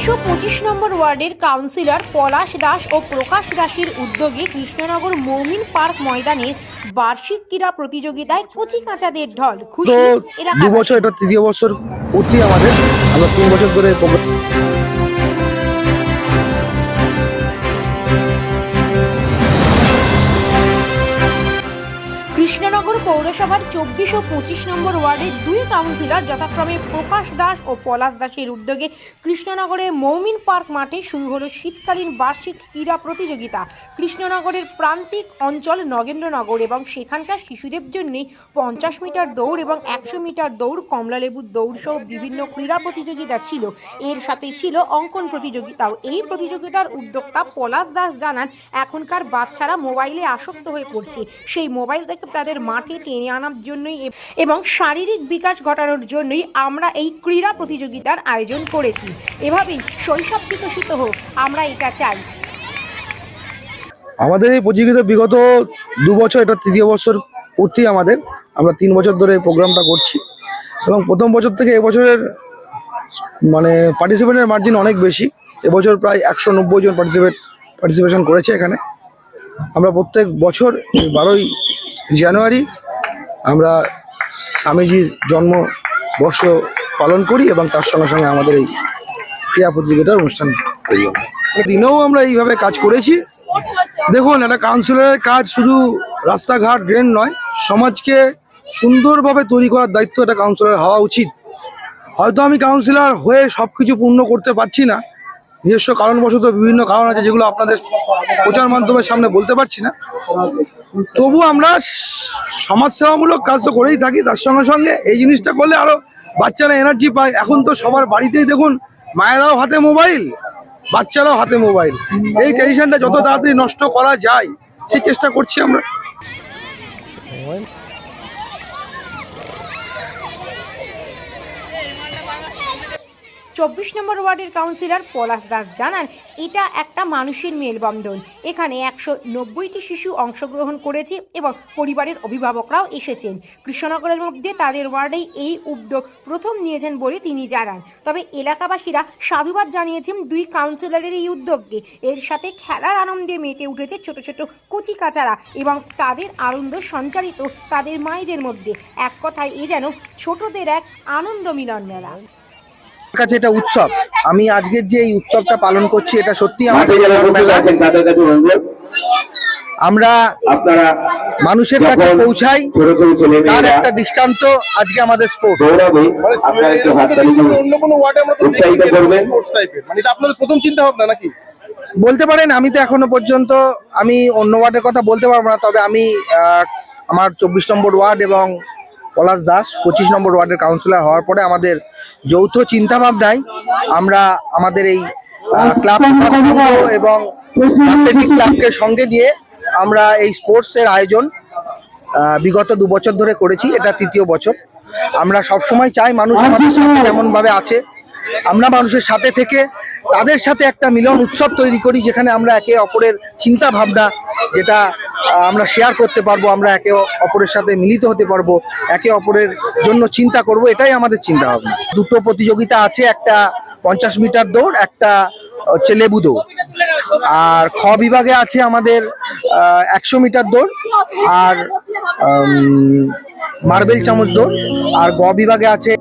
চব্বিশ পঁচিশ নম্বর ওয়ার্ডের কাউন্সিলর পলাশ দাস ও প্রকাশ দাসের উদ্যোগে কৃষ্ণনগর মৌমিন পার্ক ময়দানে বার্ষিক ক্রীড়া প্রতিযোগিতায় কচি কাঁচাদের ঢল। খুশি এরা দু বছর এটা তৃতীয় বছর পূর্তি আমাদের। আমরা তিন বছর ধরে পৌরসভার চব্বিশ ও পঁচিশ নম্বর ওয়ার্ডের দুই কাউন্সিলর যথাক্রমে প্রকাশ দাস ও পলাশ দাসের উদ্যোগে কৃষ্ণনগরের মৌমিন পার্ক মাঠে শুরু হলো শীতকালীন বার্ষিক ক্রীড়া প্রতিযোগিতা। কৃষ্ণনগরের প্রান্তিক অঞ্চল নগেন্দ্রনগর এবং সেখানকার শিশুদের জন্যই পঞ্চাশ মিটার দৌড় এবং একশো মিটার দৌড়, কমলালেবুর দৌড় সহ বিভিন্ন ক্রীড়া প্রতিযোগিতা ছিল। এর সাথে ছিল অঙ্কন প্রতিযোগিতাও। এই প্রতিযোগিতার উদ্যোক্তা পলাশ দাস জানান, এখনকার বাচ্চারা মোবাইলে আসক্ত হয়ে পড়ছে। সেই মোবাইল থেকে তাদের মাঠে টেনে আনার জন্যই এবং শারীরিক বিকাশ ঘটানোর জন্যই আমরা এই ক্রীড়া প্রতিযোগিতার আয়োজন করেছি। এভাবেই শৈশব বিকশিত হোক, আমরা এটা চাই। আমাদের এই প্রতিযোগিতা বিগত দু বছর, এটা তৃতীয় বছর পূর্তি আমাদের। আমরা তিন বছর ধরে এই প্রোগ্রামটা করছি। এবং প্রথম বছর থেকে এবছরের মানে পার্টিসিপেন্টের মার্জিন অনেক বেশি। এবছর প্রায় একশো নব্বই জন পার্টিসিপেট পার্টিসিপেশন করেছে এখানে। আমরা প্রত্যেক বছর বারোই জানুয়ারি আমরা স্বামীজির জন্ম বর্ষ পালন করি এবং তার সঙ্গে সঙ্গে আমাদের এই ক্রীড়া প্রতিযোগিতার অনুষ্ঠান করি আমরা। দিনেও আমরা এইভাবে কাজ করেছি। দেখুন, একটা কাউন্সিলরের কাজ শুধু রাস্তাঘাট ড্রেন নয়, সমাজকে সুন্দরভাবে তৈরি করার দায়িত্ব একটা কাউন্সিলর হওয়া উচিত। হয়তো আমি কাউন্সিলর হয়ে সব কিছু পূর্ণ করতে পারছি না নিজস্ব কারণবশত বিভিন্ন কারণ আছে যেগুলো আপনাদের প্রচার মাধ্যমের সামনে বলতে পারছি না। তবু আমরা সমাজসেবামূলক কাজ তো করেই থাকি, তার সঙ্গে সঙ্গে এই জিনিসটা করলে আরও বাচ্চারা এনার্জি পায়। এখন তো সবার বাড়িতেই দেখুন, মায়েরাও হাতে মোবাইল বাচ্চারাও হাতে মোবাইল এই ট্রেডিশনটা যত তাড়াতাড়ি নষ্ট করা যায় সেই চেষ্টা করছি আমরা। চব্বিশ নম্বর ওয়ার্ডের কাউন্সিলর পলাশ দাস জানান, এটা একটা মানুষের মেলবন্ধন। এখানে একশো নব্বইটি শিশু অংশগ্রহণ করেছে এবং পরিবারের অভিভাবকরাও এসেছেন। কৃষ্ণনগরের মধ্যে তাদের ওয়ার্ডেই এই উদ্যোগ প্রথম নিয়েছেন বলে তিনি জানান। তবে এলাকাবাসীরা সাধুবাদ জানিয়েছেন দুই কাউন্সিলরের এই উদ্যোগকে। এর সাথে খেলার আনন্দে মেতে উঠেছে ছোট ছোট কচি কাচারা এবং তাদের আনন্দ সঞ্চারিত তাদের মায়েদের মধ্যে। এক কথায় এ যেন ছোটদের এক আনন্দ মিলন মেলা। কাছে এটা উৎসব। আমি আজকের যে এই উৎসবটা পালন করছি এটা সত্যি আমাদের মেলা আমরা আপনারা মানুষের কাছে পৌঁছাই তার একটা দৃষ্টান্ত আজকে আমাদের স্পোর্ট অন্য কোনো ওয়ার্ডে আমরা মানে এটা আপনাদের প্রথম চিন্তা ভাবনা নাকি? বলতে পারেন আমি তো এখনও পর্যন্ত আমি অন্য ওয়ার্ডের কথা বলতে পারব না তবে আমি আহ, আমার চব্বিশ নম্বর ওয়ার্ড এবং পলাশ দাস পঁচিশ নম্বর ওয়ার্ডের কাউন্সিলর হওয়ার পরে আমাদের যৌথ চিন্তা ভাবনায় আমরা আমাদের এই ক্লাব এবং অ্যাথলেটিক ক্লাবকে সঙ্গে নিয়ে আমরা এই স্পোর্টসের আয়োজন বিগত দু বছর ধরে করেছি। এটা তৃতীয় বছর। আমরা সব সময় চাই মানুষ আমাদের সাথে যেমন ভাবে আছে। আমরা মানুষের সাথে থেকে তাদের সাথে একটা মিলন উৎসব তৈরি করি যেখানে আমরা একে অপরের চিন্তা ভাবনা যেটা আমরা শেয়ার করতে পারব, আমরা একে অপরের সাথে মিলিত হতে পারব, একে অপরের জন্য চিন্তা করব, এটাই আমাদের চিন্তা ভাবনা। দুটো প্রতিযোগিতা আছে, একটা পঞ্চাশ মিটার দৌড়, একটা হচ্ছে লেবু দৌড়। আর খ বিভাগে আছে আমাদের একশো মিটার দৌড় আর মার্বেল চামচ দৌড়। আর গ বিভাগে আছে